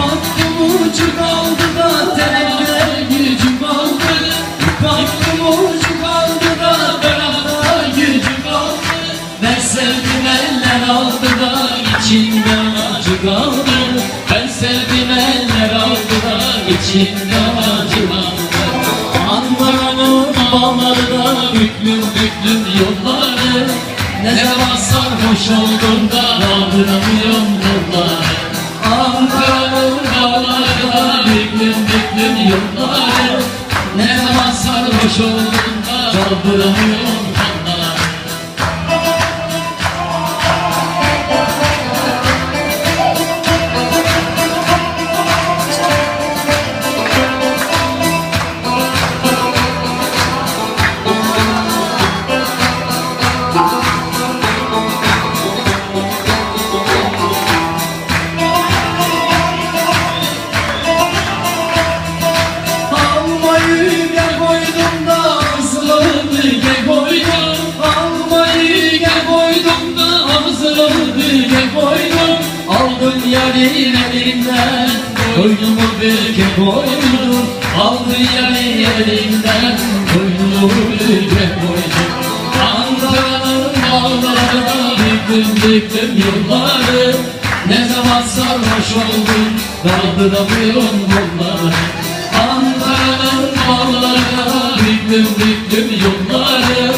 Baktım ucu kaldı da tenemde gücüm kaldı. Baktım ucu da gücüm kaldı. Ben sevdim eller aldı da Ben sevdim eller aldı da içimde acı kaldı. Ankara'nın bağları da büklüm büklüm yolları. Ne zaman sarhoş oldum da kaldıramıyorum yolları oldum da Elinden Koynumu bürge koydum Aldın yarın elinden Koynumu bürge koydum Ankara'nın bağlarına büktüm büktüm yolları. Ne zaman sarhoş oldum Kaldıramıyorum bunları. Ankara'nın bağlarına büklüm büklüm yolları.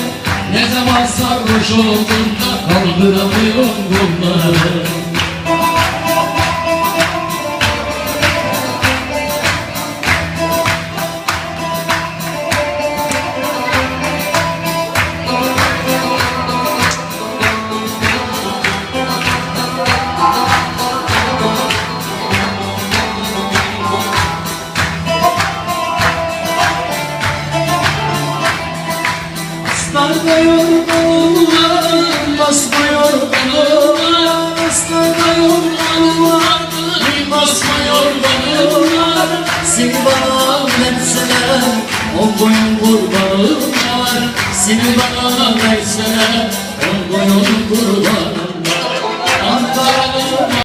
Ne zaman sarhoş oldum da kaldıramıyorum bunları Basma yorgunlar Aslarda yorgunlar, basma yorgunlar Seni bana verseler, on boyun kurbanım Seni bana verseler, on